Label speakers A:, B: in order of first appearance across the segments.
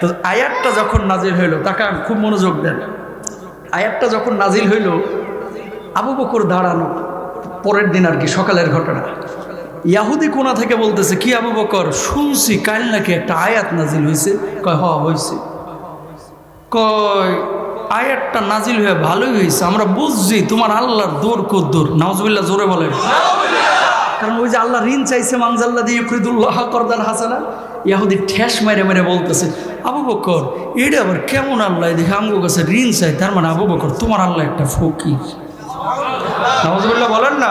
A: তো আয়াতটা যখন নাজিল হইল তাকে খুব মনোযোগ দেন। আয়াতটা যখন নাজিল হইল, আবু বকর দাঁড়ানো, পরের দিন আর কি, সকালের ঘটনা। ইয়াহুদি কোনা থেকে বলতেছে, কি আবু বকর, শুনছি কাল নাকি একটা আয়াত নাজিল হয়েছে কয়, হ হয়েছে কয়, আয়াতটা নাজিল হয়ে ভালোই হয়েছে আমরা বুঝছি তোমার আল্লাহর দৌড় কদ্দুর। নাওজবিল্লা জোরে বলেন। কারণ ওই যে আল্লাহ ঋণ চাইছে মানজাল্লা দিয়ে ফরিদুল্লাহ করদান হাসানা ইয়াহুদি ঠেস মেরে মেরে বলতেছে, আবু বকর এটা আবার কেমন আল্লাহ? দেখে আমগো কাছে ঋণ চাই, তার মানে আবু বকর, তোমার আল্লাহ একটা ফকির। নাওজবিল্লা বলেন না।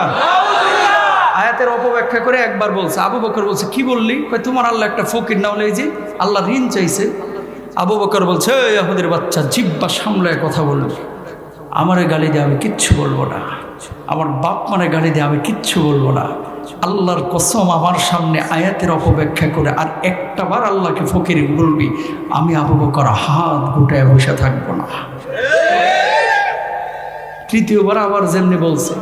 A: আয়াতের অপব্যাখ্যা করে একবার বলছে, আবু বকর বলছে, কি বললি? তোমার আল্লাহ একটা ফকির না হলে যে আল্লাহ ঋণ চাইছে। আবু বকর বলছে, "এই ইয়াহুদের বাচ্চা জিব্বা সামলায় কথা বলবি, আমারে গালি দিয়ে আমি কিচ্ছু বলব না। আমার বাপ মানে গালি দিয়ে আমি কিচ্ছু বলব না। আল্লাহর কসম আমার সামনে আয়াতের অপব্যাখ্যা করে, আর একটা বার আল্লাহকে ফকির বলবি, আমি আবু বকর হাত গুটায় বসে থাকব না। তৃতীয়বার আবার যেমনি বলছে,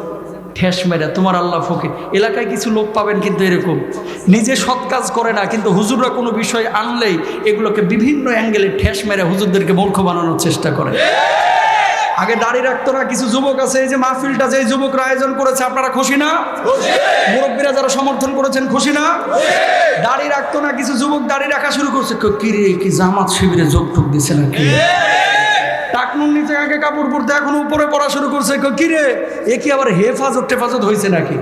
A: ঠেস মেরে, তোমার আল্লাহ ফকির। এলাকায় কিছু লোক পাবেন কিন্তু এরকম। নিজে সৎ কাজ করে না, কিন্তু হুজুররা কোনো বিষয় আনলেই এগুলোকে বিভিন্ন অ্যাঙ্গেলে ঠেস মেরে হুজুরদেরকে মূর্খ বানানোর চেষ্টা করে। আগে দাঁড়িয়ে রাখতো না কিছু যুবক আছে এই যে মাহফিলটা যে যুবকরা আয়োজন করেছে আপনারা খুশি না? মুরব্বীরা যারা সমর্থন করেছেন খুশি না? দাড়ি রাখতো না কিছু যুবক দাড়ি রাখা শুরু করছে। কই, কি জামাত শিবিরে যোগ টোক দিছে নাকি? টাকনুর নিচে আগে কাপড় পরতে এখন উপরে পড়া শুরু করছে। কই, কি এ কি আবার হেফাজত টেফাজত হয়েছে নাকি?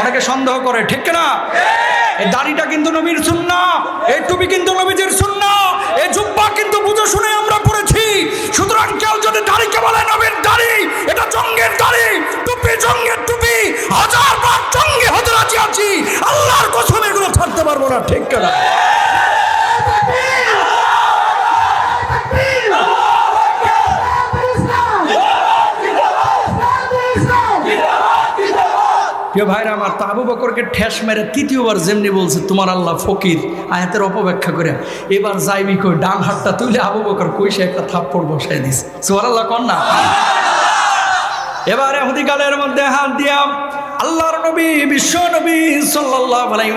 A: অনেকে সন্দেহ করে ঠিক না? এই দাড়িটা কিন্তু নবীর সুন্না এই টুপি কিন্তু নবীজির সুন্না এই জুব্বা কিন্তু বুঝে শুনে আমরা পড়েছি। প্রিয় ভাইরা আমার তো আবু বকরকে ঠেস মেরে তৃতীয়বার যেমনি বলছে, তোমার আল্লাহ ফকির। আয়াতের অপব্যাখ্যা করে, এবার যাইবি কই? ডান হাতটা তুলে আবু বকর কইসে একটা থাপ্পড় বসাই দিছে। সোহার আল্লাহ কর না? এবার গালের মধ্যে হাত দিয়া আল্লাহর নবী, বিশ্ব নবী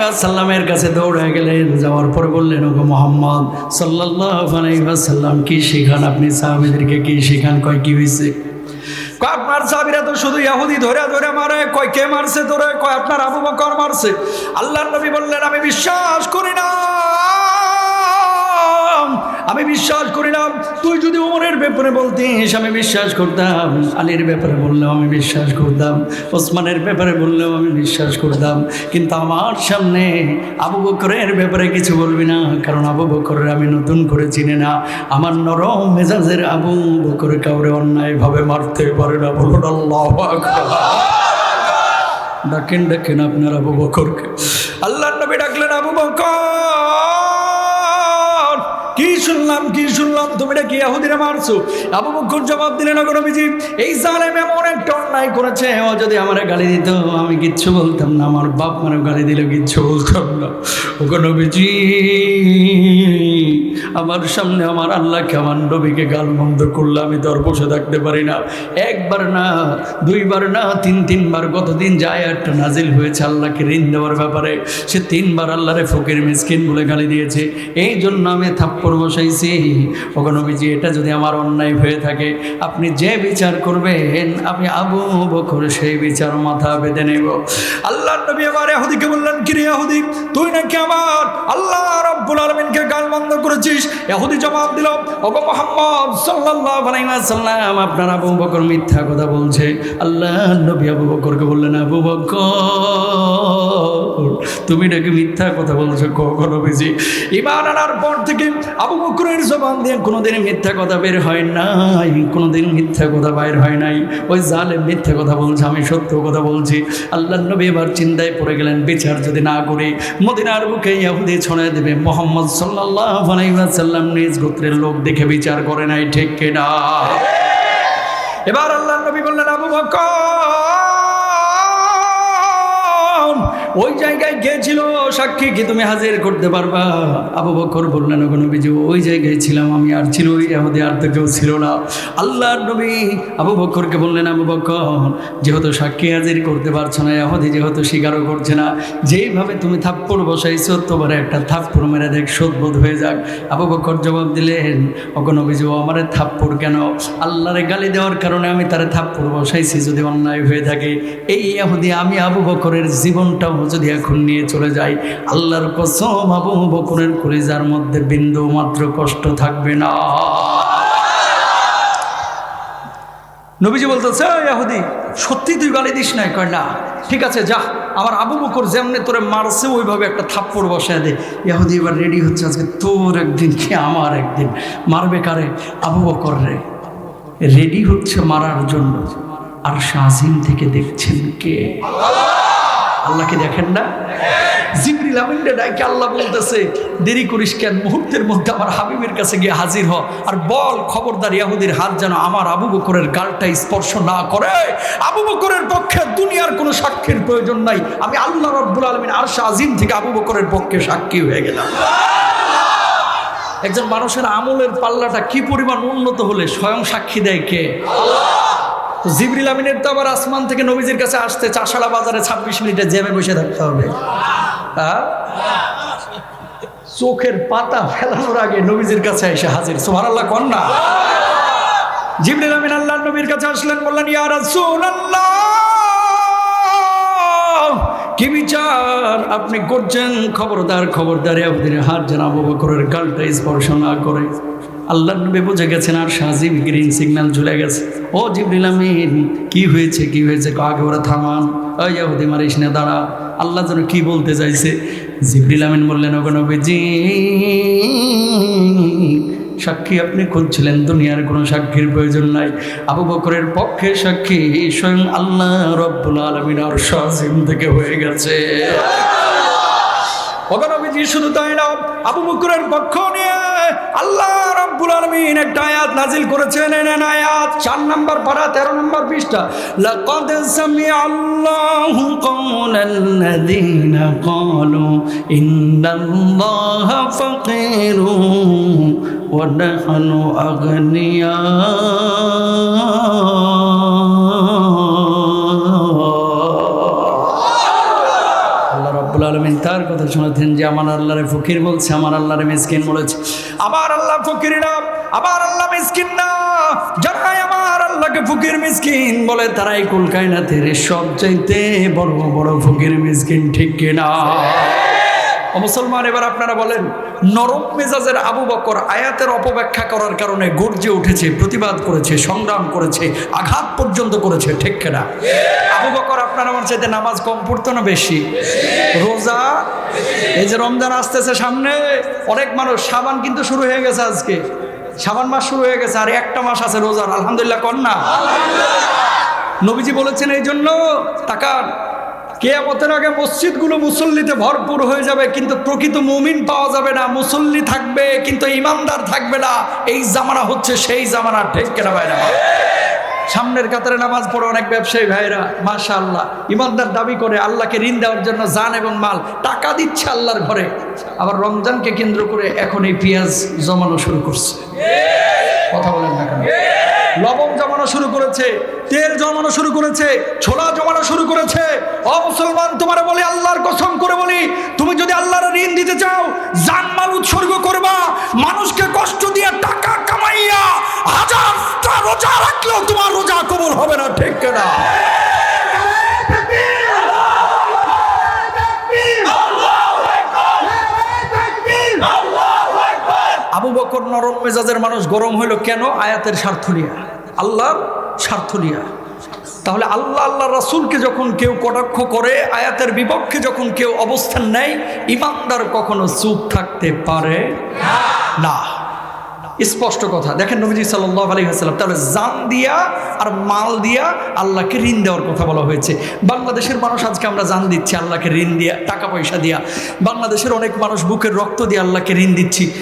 A: ওয়াসাল্লামের কাছে দৌড়ে গেলেন। যাওয়ার পরে বললেন, ওগো মোহাম্মদ সাল্লাল্লাহু আলাইহি ওয়াসাল্লাম, কি শিখান আপনি? সাহাবীদেরকে কি শিখান? কয়, কি হইছে? তো শুধু ধরে ধরে মারে। কে মারছে ধরে আপনার আবু বকর মারছে। আল্লাহ নবী বললেন, আমি বিশ্বাস করি না। আমি বিশ্বাস করি না। তুই যদি উমরের ব্যাপারে বলতিস, আমি বিশ্বাস করতাম। আলীর ব্যাপারে বললেও আমি বিশ্বাস করতাম। ওসমানের ব্যাপারে বললেও আমি বিশ্বাস করতাম। কিন্তু আমার সামনে আবু বকরের ব্যাপারে কিছু বলবি না, কারণ আবু বকরের আমি নতুন করে চিনি না। আমার নরম মেজাজের আবু বকরে কাউরে অন্যায়ভাবে মারতে পারে না বলুন আল্লাহ ডাকেন ডাকেন আপনার আবু বকরকে। আল্লাহ নবী ডাকলেন, আবু বকর! কি শুনলাম কি শুনলাম? তুমি নাকি ইয়াহুদিরা মারছো? আবু বকর জবাব দিলেন ওগো নবীজি, এই জালেম এমন একটা অন্যায় করেছে, ও যদি আমার গালি দিত, আমি কিচ্ছু বলতাম না, আমার বাপ মানে গালি দিলে কিচ্ছু বলতাম না। ওগো নবীজি, আমার সামনে আমার আল্লাহকে, আমার নবীকে গাল বন্ধ করলে আমি তো আর বসে থাকতে পারি না। একবার না, দুইবার না, তিন, তিনবার কতদিন যায় একটা নাজিল হয়েছে আল্লাহকে ঋণ দেওয়ার ব্যাপারে। সে তিনবার আল্লাহরে ফকির, মিসকিন বলে গালি দিয়েছে। এই জন্য আমি থাপ্পড় বসাইছি। ওখানে নবীজি, এটা যদি আমার অন্যায় হয়ে থাকে, আপনি যে বিচার করবেন, আমি আবু বকর সেই বিচার মাথা বেঁধে নেব। আল্লাহ নবী আমার এহুদিকে বললেন, কিরে এহুদি তুই নাকি আমার আল্লাহ রব্বুল আলমিনকে গাল বন্ধ করেছিস? এহুদি জবাব দিল, ওগো মোহাম্মদ সাল্লাল্লাহু আলাইহি ওয়াসাল্লাম, আপনার আবু বকর মিথ্যা কথা বলছে। আল্লাহ নবী আবু বকরকে বললেন, আবু বকর তুমি নাকি মিথ্যা কথা বলছো কখনো বেশি? ইমান আনার পর থেকে আবু বকরের জবান দিয়ে কোনোদিন মিথ্যা কথা বের হয় নাই, কোনোদিন মিথ্যা কথা বাইর হয় নাই। ওই জালে মিথ্যা কথা বলছে, আমি সত্য কথা বলছি। আল্লাহ নবী এবার চিন্তায় পড়ে গেলেন, বিচার যদি না করি, মদিনার বুকে ইয়াহুদি ছড়াই দেবে। মোহাম্মদ সাল্লাল্লাহু আলাইহি ওয়াসাল্লাম নিজ গোত্রের লোক দেখে বিচার করে নাই, ঠিক কিনা? এবার আল্লাহ নবী বললেন, আবু বকর ওই জায়গায় গিয়েছিল সাক্ষী কি তুমি হাজির করতে পারবা? আবু বকর বললেন, ওগো বিজু ওই জায়গায় ছিলাম আমি, আর ছিল ওই ইয়াহুদি আর তো কেউ ছিল না। আল্লাহর নবী আবু বকরকে বললেন, আবু বকর, যেহেতু সাক্ষী হাজির করতে পারছ না ইয়াহুদি যেহেতু স্বীকারও করছে না, যেইভাবে তুমি থাপ্পড় বসাইছো, তোমার একটা থাপ্পড় মেরে দেখ শোধবোধ হয়ে যাক। আবু বকর জবাব দিলেন, ওগো নবীজি, ও আমারে থাপ্পড় কেন? আল্লাহরে গালি দেওয়ার কারণে আমি তারে থাপ্পড় বসাইছি, যদি অন্যায় হয়ে থাকে। এই ইয়াহুদি আমি আবু বকরের জীবনটাও যদি এখন নিয়ে চলে যাই, আল্লাহর কসম আবু বকরের কলিজার মধ্যে বিন্দু মাত্র কষ্ট থাকবে না। নবীজি বলতেছে "এই ইয়াহুদি, সত্যি তুই গালি দিস নাই? কয়, না। ঠিক আছে, যা। আমার আবু বকর যেমনি তোরে মারছে, ওইভাবে একটা থাপ্পড় বসায় দে। ইয়াহুদি, এবার রেডি হচ্ছে আজকে তোর একদিন কি আমার একদিন? মারবে কারে? আবু বকর রে রেডি হচ্ছে মারার জন্য। আর শাহিন থেকে দেখছেন কে? আল্লাহকে দেখেন না? জিবরিল আমিনটা ডাইকে আল্লাহ বলতেছে, দেরি করিস কেন? মুহূর্তের মধ্যে আমার হাবিবের কাছে গিয়ে হাজির হ। আর বল, খবরদার ইয়াহুদির হাত যেন আমার আবু বকরের গালটা স্পর্শ না করে। আবু বকরের পক্ষে দুনিয়ার কোনো সাক্ষীর প্রয়োজন নাই। আমি আল্লাহ রব্বুল আলমিন আর আজিম থেকে আবু বকরের পক্ষে সাক্ষী হয়ে গেলাম। একজন মানুষের আমলের পাল্লাটা কি পরিমাণ উন্নত হলে স্বয়ং সাক্ষী দেয় কে? তো জিবরিল আমিনের তো আবার আসমান থেকে নবীজির কাছে আসতে চাষাড়া বাজারে ছাব্বিশ মিনিটে জেমে বসে থাকতে হবে। হ্যাঁ? চোখের পাতা ফেলানোর আগে নবীজির কাছে এসে হাজির। সোহার আল্লাহ কন না? জিবরিল আমিন আল্লাহ নবীর কাছে আসলেন, বললেন কি বিচার? আপনি করছেন খবরদার খবরদার আপনাদের হাত যেন আবু বকরের গালটা স্পর্শ না করে। আল্লাহ নবী বুঝে গেছেন আর সাজিব গ্রিন সিগন্যাল ঝুলে গেছে। ও জিবরিল আমিন কি হয়েছে কি হয়েছে? আগে ওরা থামান। ওই ইয়াহুদি মারিস না দাঁড়া। আল্লাহ যেন কি বলতে চাইছে? জিবরিল আমিন বললেন ওগো নবীজি সাক্ষী আপনি খুঁজছিলেন দুনিয়ার কোনো সাক্ষীর প্রয়োজন নাই। আবু বকরের পক্ষে সাক্ষী স্বয়ং আল্লাহ রব্বুল আলমিন আর সাজিম থেকে হয়ে গেছে। ভগনবীজি শুধু তাই না আবু বকরের পক্ষ নিয়ে আল্লাহ রব্বুল আলামিন একটা আয়াত নাজিল করেছেন এনেন আয়াত। চার নম্বর পারা, তেরো নম্বর পৃষ্ঠা। লাকাদ সামি আল্লাহ কওলাল্লাযীনা ক্বালু ইন্নাল্লাহা ফাকীরুন ওয়া নাহনু আগনিয়া। রব্বুল আলমিন তার কথা শুনেছেন যে, আমার আল্লাহরে ফকির বলছে, আমার আল্লাহরে মিসকিন বলেছে। আবার আল্লাহ ফকির না, আমার আল্লাহ মিসকিন না। যারাই আমার আল্লাহকে ফকির, মিসকিন বলে, তারাই কুলকায়নাথের সব চাইতে বড় বড় ফকির, মিসকিন ঠিক কিনা? মুসলমান, এবার আপনারা বলেন, নরম মেজাজের আবু বকর আয়াতের অপব্যাখ্যা করার কারণে গর্জে উঠেছে, প্রতিবাদ করেছে, সংগ্রাম করেছে, আঘাত পর্যন্ত করেছে, ঠিক কেনা? আবু বকর, আপনার আমার চাইতে নামাজ কম পড়তো না বেশি? রোজা, এই যে রমজান আসতেছে সামনে, অনেক মানুষ সাবান কিন্তু শুরু হয়ে গেছে আজকে। সাবান মাস শুরু হয়ে গেছে, আর একটা মাস আছে রোজার, আলহামদুলিল্লাহ কন্যা নবীজি বলেছেন এই জন্য, তাকান কেয়ামতের আগে মসজিদগুলো মুসল্লিতে ভরপুর হয়ে যাবে, কিন্তু প্রকৃত মুমিন পাওয়া যাবে না, মুসল্লি থাকবে, কিন্তু ইমানদার থাকবে না। এই জামানা হচ্ছে সেই জামানা, ঠিক কেনা ভাইরা? সামনের কাতারে নামাজ পড়ে অনেক ব্যবসায়ী ভাইরা মাশা আল্লাহ ইমানদার দাবি করে আল্লাহকে ঋণ দেওয়ার জন্য জান এবং মাল, টাকা দিচ্ছে আল্লাহর ঘরে। আবার রমজানকে কেন্দ্র করে এখন এই পেঁয়াজ জমানো শুরু করছে। কথা বলেন না কেন? লবণ জমানো শুরু করেছে, তেল জমানো শুরু করেছে, ছোলা জমানো শুরু করেছে। অমুসলমান মুসলমান, তোমার বলে আল্লাহর কসম করে বলি, তুমি যদি আল্লাহর ঋণ দিতে চাও, জানমাল উৎসর্গ করবা। মানুষকে কষ্ট দিয়ে টাকা কামাইয়া হাজারটা রোজা রাখলেও তোমার রোজা কবল হবে না, ঠিক না আবু নরম মেজাজের মানুষ গরম হইল কেন? আয়াতের স্বার্থ নিয়ে। আল্লাহর স্বার্থ নিয়ে। তাহলে আল্লাহ আল্লাহ রাসুলকে যখন কেউ কটাক্ষ করে, আয়াতের বিপক্ষে যখন কেউ অবস্থান নেয়, ইমানদার কখনো চুপ থাকতে পারে না। স্পষ্ট কথা। দেখেন নবীজি সাল্লাহ আলী হাসাল্লাম তাহলে জান দিয়া আর মাল দিয়া আল্লাহকে ঋণ দেওয়ার কথা বলা হয়েছে। বাংলাদেশের মানুষ আজকে আমরা জান দিচ্ছি আল্লাহকে ঋণ দিয়া, টাকা পয়সা দিয়া। বাংলাদেশের অনেক মানুষ বুকের রক্ত দিয়ে আল্লাহকে ঋণ দিচ্ছি।